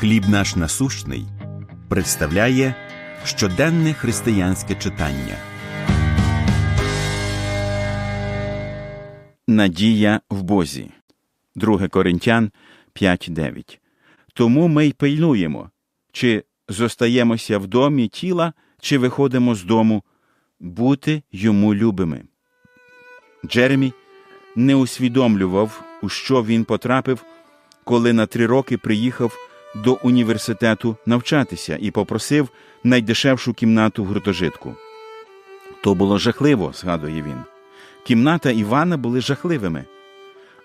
Хліб наш насущний представляє щоденне християнське читання. Надія в Бозі. 2 Коринтян 5.9. Тому ми й пильнуємо, чи зостаємося в домі тіла, чи виходимо з дому, бути йому любими. Джеремі не усвідомлював, у що він потрапив, коли на три роки приїхав до університету навчатися і попросив найдешевшу кімнату в гуртожитку. То було жахливо, згадує він. Кімната Івана були жахливими,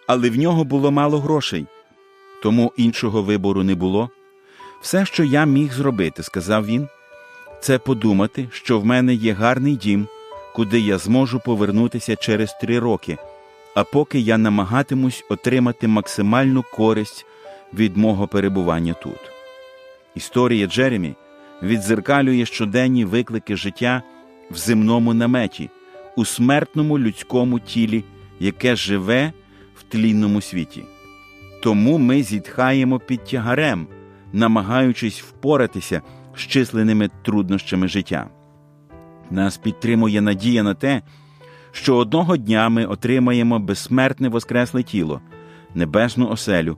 але в нього було мало грошей, тому іншого вибору не було. Все, що я міг зробити, сказав він, це подумати, що в мене є гарний дім, куди я зможу повернутися через три роки, а поки я намагатимусь отримати максимальну користь від мого перебування тут. Історія Джеремі відзеркалює щоденні виклики життя в земному наметі, у смертному людському тілі, яке живе в тлінному світі. Тому ми зітхаємо під тягарем, намагаючись впоратися з численними труднощами життя. Нас підтримує надія на те, що одного дня ми отримаємо безсмертне воскресле тіло, небесну оселю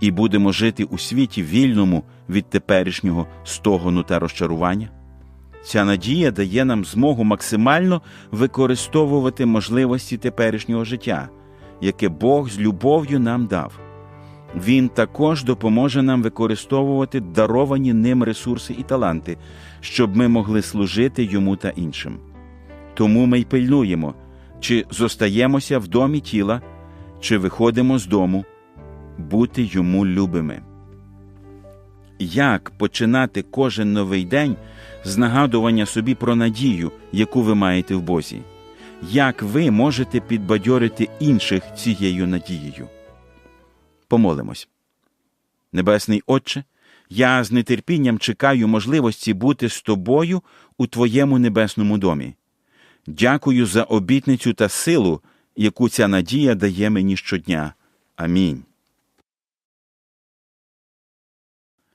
і будемо жити у світі вільному від теперішнього стогону та розчарування. Ця надія дає нам змогу максимально використовувати можливості теперішнього життя, яке Бог з любов'ю нам дав. Він також допоможе нам використовувати даровані ним ресурси і таланти, щоб ми могли служити йому та іншим. Тому ми й пильнуємо, чи зостаємося в домі тіла, чи виходимо з дому, бути йому любими. Як починати кожен новий день з нагадування собі про надію, яку ви маєте в Бозі? Як ви можете підбадьорити інших цією надією? Помолимось. Небесний Отче, я з нетерпінням чекаю можливості бути з тобою у Твоєму небесному домі. Дякую за обітницю та силу, яку ця надія дає мені щодня. Амінь.